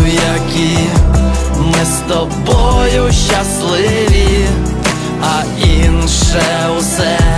в які ми з тобою щасливі, а інше усе